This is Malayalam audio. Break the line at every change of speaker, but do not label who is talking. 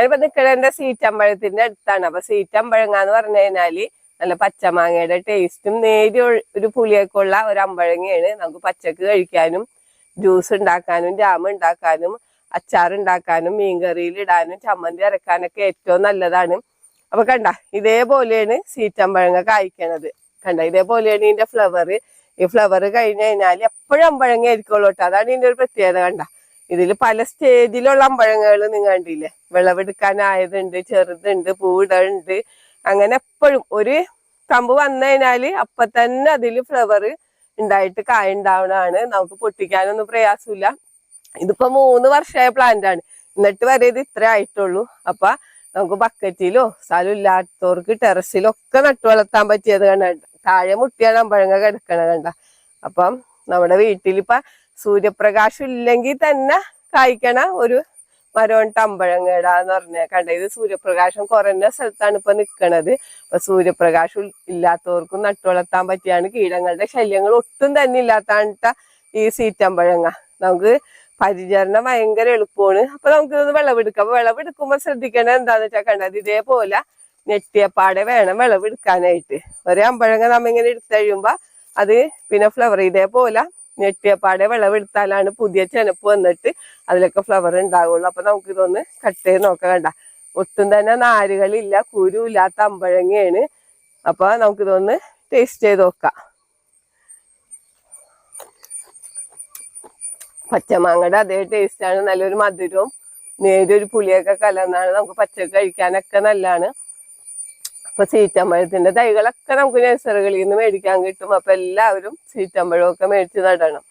ഞാനിപ്പോ നിക്കണ സീറ്റമ്പഴത്തിന്റെ അടുത്താണ്. അപ്പൊ സീറ്റമ്പഴങ്ങ എന്ന് പറഞ്ഞു കഴിഞ്ഞാൽ നല്ല പച്ചമാങ്ങയുടെ ടേസ്റ്റും നേരിയ ഒരു പുളിയൊക്കെ ഉള്ള ഒരു അമ്പഴങ്ങയാണ് നമുക്ക് പച്ചക്ക് കഴിക്കാനും ജ്യൂസ് ഉണ്ടാക്കാനും ജാം ഉണ്ടാക്കാനും അച്ചാർ ഉണ്ടാക്കാനും മീൻകറിയിൽ ഇടാനും ചമ്മന്തി അരക്കാനൊക്കെ ഏറ്റവും നല്ലതാണ്. അപ്പൊ കണ്ട ഇതേപോലെയാണ് സീറ്റമ്പഴങ്ങ കായ്ക്കണത് കണ്ട ഇതേപോലെയാണ് ഇതിന്റെ ഫ്ലവർ ഈ ഫ്ലവർ കഴിഞ്ഞ് കഴിഞ്ഞാൽ എപ്പോഴും അമ്പഴങ്ങ ആയിരിക്കുള്ളൂ കേട്ടോ. അതാണ് ഇതിന്റെ ഒരു പ്രത്യേകത കണ്ട. ഇതിൽ പല സ്റ്റേജിലുള്ള അമ്പഴങ്ങകൾ നിങ്ങൾ കണ്ടില്ലേ? വിളവെടുക്കാനായതുണ്ട് ചെറുതുണ്ട് പൂടുണ്ട് അങ്ങനെ എപ്പോഴും ഒരു കമ്പ് വന്നു കഴിഞ്ഞാൽ അപ്പൊ തന്നെ അതിൽ ഫ്ലവർ ഉണ്ടായിട്ട് കായ ഉണ്ടാവണതാണ്. നമുക്ക് പൊട്ടിക്കാനൊന്നും പ്രയാസമില്ല. ഇതിപ്പോ മൂന്ന് വർഷമായ പ്ലാന്റ് ആണ്. എന്നിട്ട് വരെ ഇത് ഇത്ര ആയിട്ടുള്ളൂ. അപ്പൊ നമുക്ക് ബക്കറ്റിലോ സ്ഥലം ഇല്ലാത്തവർക്ക് ടെറസിലോ ഒക്കെ നട്ടു വളർത്താൻ പറ്റിയത് കണ്ട താഴെ മുട്ടിയാണ് അമ്പഴങ്ങ കിടക്കണ കണ്ട. അപ്പം നമ്മുടെ വീട്ടിലിപ്പ സൂര്യപ്രകാശം ഇല്ലെങ്കിൽ തന്നെ കായ്ക്കണ ഒരു മരോൺ അമ്പഴങ്ങട എന്ന് പറഞ്ഞ കണ്ട. ഇത് സൂര്യപ്രകാശം കുറഞ്ഞ സ്ഥലത്താണ് ഇപ്പൊ നിൽക്കണത് അപ്പൊ സൂര്യപ്രകാശം ഇല്ലാത്തവർക്കും നട്ടു വളർത്താൻ പറ്റിയാണ് കീടങ്ങളുടെ ശല്യങ്ങൾ ഒട്ടും തന്നെ ഇല്ലാത്ത ഈ സീറ്റമ്പഴങ്ങ. നമുക്ക് പരിചരണം ഭയങ്കര എളുപ്പമാണ്. അപ്പൊ നമുക്ക് ഇതൊന്ന് വിളവെടുക്കാം. അപ്പൊ വിളവെടുക്കുമ്പോ ശ്രദ്ധിക്കേണ്ടത് എന്താന്ന് വെച്ചാൽ കണ്ടത് ഇതേപോലെ ഞെട്ടിയപ്പാടെ വേണം വിളവെടുക്കാനായിട്ട്. ഒരേ അമ്പഴങ്ങ നമ്മ ഇങ്ങനെ എടുത്തു കഴിയുമ്പോ അത് പിന്നെ ഫ്ലവർ ഇതേപോലെ ഞെട്ടിയപ്പാടെ വിളവെടുത്താലാണ് പുതിയ ചെനപ്പ് വന്നിട്ട് അതിലൊക്കെ ഫ്ലവർ ഉണ്ടാവുള്ളൂ. അപ്പൊ നമുക്ക് ഇതൊന്ന് കട്ട് ചെയ്ത് നോക്കാം കണ്ട. ഒട്ടും തന്നെ നാരുകളില്ല കുരു ഇല്ലാത്ത അമ്പഴങ്ങയാണ്. അപ്പൊ നമുക്കിതൊന്ന് ടേസ്റ്റ് ചെയ്ത് നോക്കാം. പച്ചമാങ്ങയുടെ അതേ ടേസ്റ്റ് ആണ്. നല്ലൊരു മധുരവും നേരിയൊരു പുളിയൊക്കെ കലർന്നാണ് നമുക്ക് പച്ചക്ക് കഴിക്കാനൊക്കെ നല്ലതാണ് അപ്പൊ സീറ്റമ്പഴത്തിന്റെ തൈകളൊക്കെ നമുക്ക് നഴ്സറികളിൽ നിന്ന് മേടിക്കാൻ കിട്ടും. അപ്പൊ എല്ലാവരും സീറ്റമ്പഴമൊക്കെ മേടിച്ച് നടണം.